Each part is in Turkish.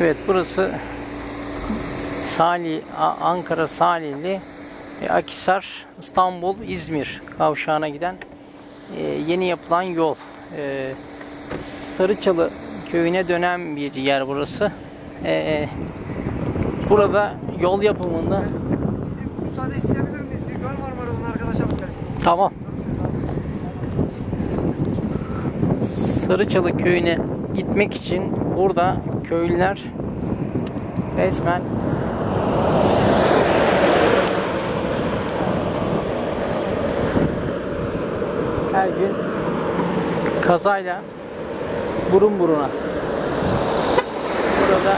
Evet burası Salih, Ankara Salihli e, Akisar, İstanbul, İzmir kavşağına giden e, yeni yapılan yol. E, Sarıçalı köyüne dönen bir yer burası. Burada yol yapımında Bizim müsaade isteyebilir miyiz? Bir göl var Marul'un arkadaşa bakarız. Tamam. Sarıçalı köyüne gitmek için burada köylüler resmen her gün kazayla burun buruna. Burada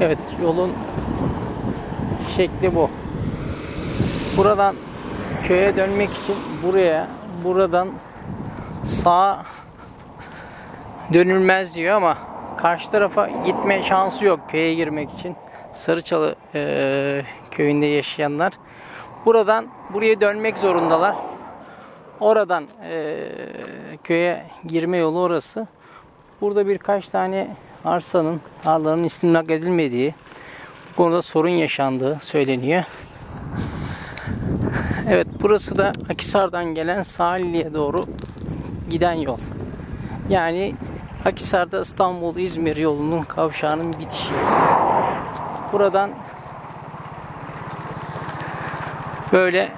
Evet yolun şekli bu. Buradan köye dönmek için buraya buradan sağa dönülmez diyor ama karşı tarafa gitme şansı yok köye girmek için. Sarıçalı eee, köyünde yaşayanlar buradan buraya dönmek zorundalar. Oradan eee, köye girme yolu orası. Burada birkaç tane arsanın, tarlanın istimlak edilmediği, bu konuda sorun yaşandığı söyleniyor. Evet burası da Akisar'dan gelen Salihli'ye doğru giden yol. Yani Akisar'da İstanbul-İzmir yolunun kavşağının bitişi. Buradan böyle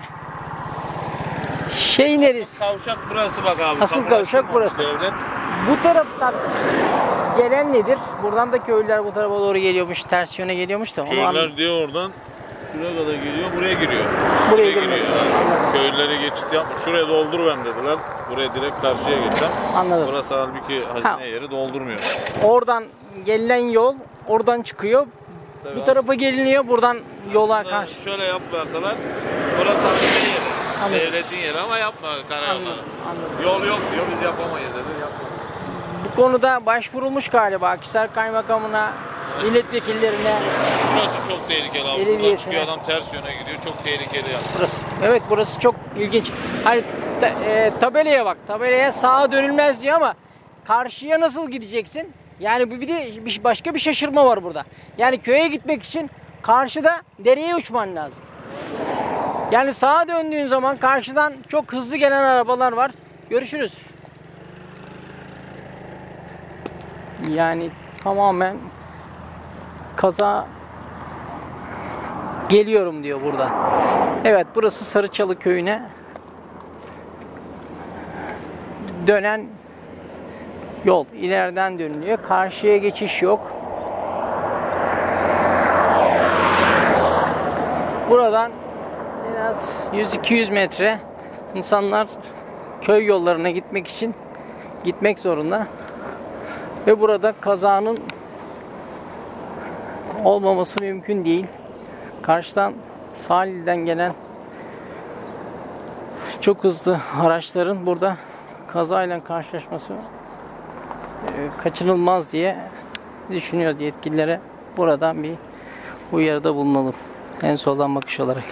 şey neresi? Kavşak burası bak abi. Asıl kavşak burası. Devlet. Bu taraftan gelen nedir? Buradan da köylüler bu tarafa doğru geliyormuş, ters yöne geliyormuş da. Köylüler diyor oradan şuraya kadar geliyor, buraya giriyor. Buraya giriyor. girmek. Yani. Köylülere geçit yapma. Şuraya doldur ben dediler. Buraya direkt karşıya geçeceğim. Anladım. Burası halbuki hazine Ha. yeri doldurmuyor. Oradan gelinen yol oradan çıkıyor. Tabii bu tarafa geliniyor. Buradan yola karşı. Şöyle yaplarsalar burası hazine yeri. Anladım. Devletin yeri ama yapma karayolları. Anladım, anladım. Yol yok diyor biz yapamayız dedi. Yapma. Bu konuda başvurulmuş galiba Akhisar Kaymakamına, milletvekillerine. Şurası çok tehlikeli abi. Buradan Belediyesine. çıkıyor adam ters yöne gidiyor. Çok tehlikeli yani. Burası. Evet burası çok ilginç. Hani ta- e, tabelaya bak. Tabelaya sağa dönülmez diyor ama karşıya nasıl gideceksin? Yani bu bir de bir- başka bir şaşırma var burada. Yani köye gitmek için karşıda dereye uçman lazım. Yani sağa döndüğün zaman karşıdan çok hızlı gelen arabalar var. Görüşürüz. Yani tamamen kaza geliyorum diyor burada. Evet burası Sarıçalı köyüne dönen yol. İleriden dönülüyor. Karşıya geçiş yok. Buradan en az 100-200 metre insanlar köy yollarına gitmek için gitmek zorunda. Ve burada kazanın olmaması mümkün değil. Karşıdan Salih'den gelen çok hızlı araçların burada kazayla karşılaşması e, kaçınılmaz diye düşünüyoruz yetkililere. Buradan bir uyarıda bulunalım. En soldan bakış olarak.